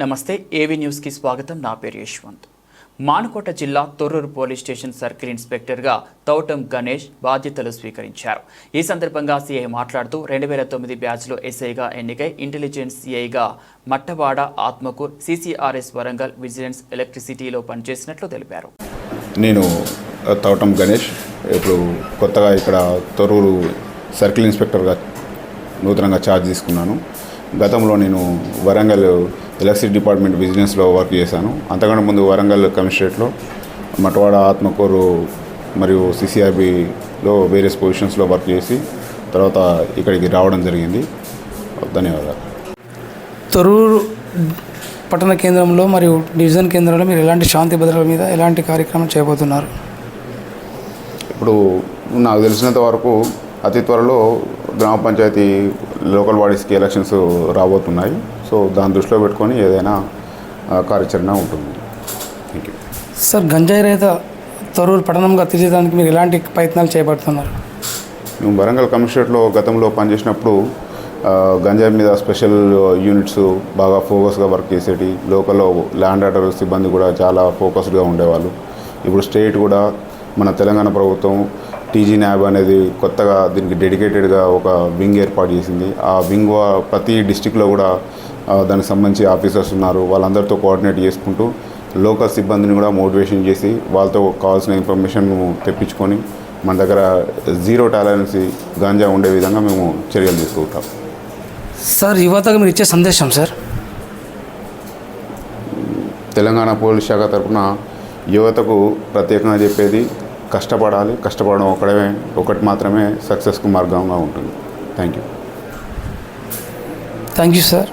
నమస్తే ఏవి న్యూస్కి స్వాగతం. నా పేరు యశ్వంత్. మానుకోట జిల్లా తొర్రూరు పోలీస్ స్టేషన్ సర్కిల్ ఇన్స్పెక్టర్గా తౌటం గణేష్ బాధ్యతలు స్వీకరించారు. ఈ సందర్భంగా సీఐ మాట్లాడుతూ రెండు వేల తొమ్మిది బ్యాచ్లో ఎస్ఐగా ఎన్నికై ఇంటెలిజెన్స్ సిఐగా మట్టవాడ ఆత్మకూర్ సిసిఆర్ఎస్ వరంగల్ విజిలెన్స్ ఎలక్ట్రిసిటీలో పనిచేసినట్లు తెలిపారు. నేను తౌటం గణేష్. ఇప్పుడు కొత్తగా ఇక్కడ తొర్రూరు సర్కిల్ ఇన్స్పెక్టర్గా నూతనంగా ఛార్జ్ తీసుకున్నాను. గతంలో నేను వరంగల్ ఎలక్ట్రిసిటీ డిపార్ట్మెంట్ బిజినెస్లో వర్క్ చేశాను. అంతకంటే ముందు వరంగల్ కమిషనరేట్లో మటవాడ ఆత్మకూరు మరియు సిసిఆర్బిలో వేరియస్ పొజిషన్స్లో వర్క్ చేసి తర్వాత ఇక్కడికి రావడం జరిగింది. ధన్యవాదాలు. తొర్రూరు పట్టణ కేంద్రంలో మరియు డివిజన్ కేంద్రంలో మీరు ఎలాంటి శాంతి భద్రతల మీద ఎలాంటి కార్యక్రమం చేయబోతున్నారు? ఇప్పుడు నాకు తెలిసినంత వరకు అతి త్వరలో గ్రామ పంచాయతీ లోకల్ బాడీస్కి ఎలక్షన్స్ రాబోతున్నాయి. సో దాన్ని దృష్టిలో పెట్టుకొని ఏదైనా కార్యాచరణ ఉంటుంది. థ్యాంక్ యూ సార్ గంజాయి రహిత తొర్రూరు పట్టణంగా తీర్చడానికి మీరు ఎలాంటి ప్రయత్నాలు చేపడుతున్నారు? మేము వరంగల్ కమిషనరేట్లో గతంలో పనిచేసినప్పుడు గంజాయి మీద స్పెషల్ యూనిట్స్ బాగా ఫోకస్గా వర్క్ చేసేటి లోకల్లో ల్యాండ్ ఆర్డర్ సిబ్బంది కూడా చాలా ఫోకస్డ్గా ఉండేవాళ్ళు. ఇప్పుడు స్టేట్ కూడా మన తెలంగాణ ప్రభుత్వం టీజీ న్యాబ్ అనేది కొత్తగా దీనికి డెడికేటెడ్గా ఒక వింగ్ ఏర్పాటు చేసింది. ఆ వింగ్ ప్రతి డిస్టిక్లో కూడా దానికి సంబంధించి ఆఫీసర్స్ ఉన్నారు. వాళ్ళందరితో కోఆర్డినేట్ చేసుకుంటూ లోకల్ సిబ్బందిని కూడా మోటివేషన్ చేసి వాళ్ళతో కావాల్సిన ఇన్ఫర్మేషన్ తెప్పించుకొని మన దగ్గర జీరో టాలరెన్సీ గాంజా ఉండే విధంగా మేము చర్యలు తీసుకుంటాం. సార్ యువతకు మీరు ఇచ్చే సందేశం సార్? తెలంగాణ పోలీస్ శాఖ తరఫున యువతకు ప్రత్యేకంగా చెప్పేది కష్టపడాలి కష్టపడడం ఒకటే ఒకటి మాత్రమే సక్సెస్కు మార్గంగా ఉంటుంది. Thank you thank you sir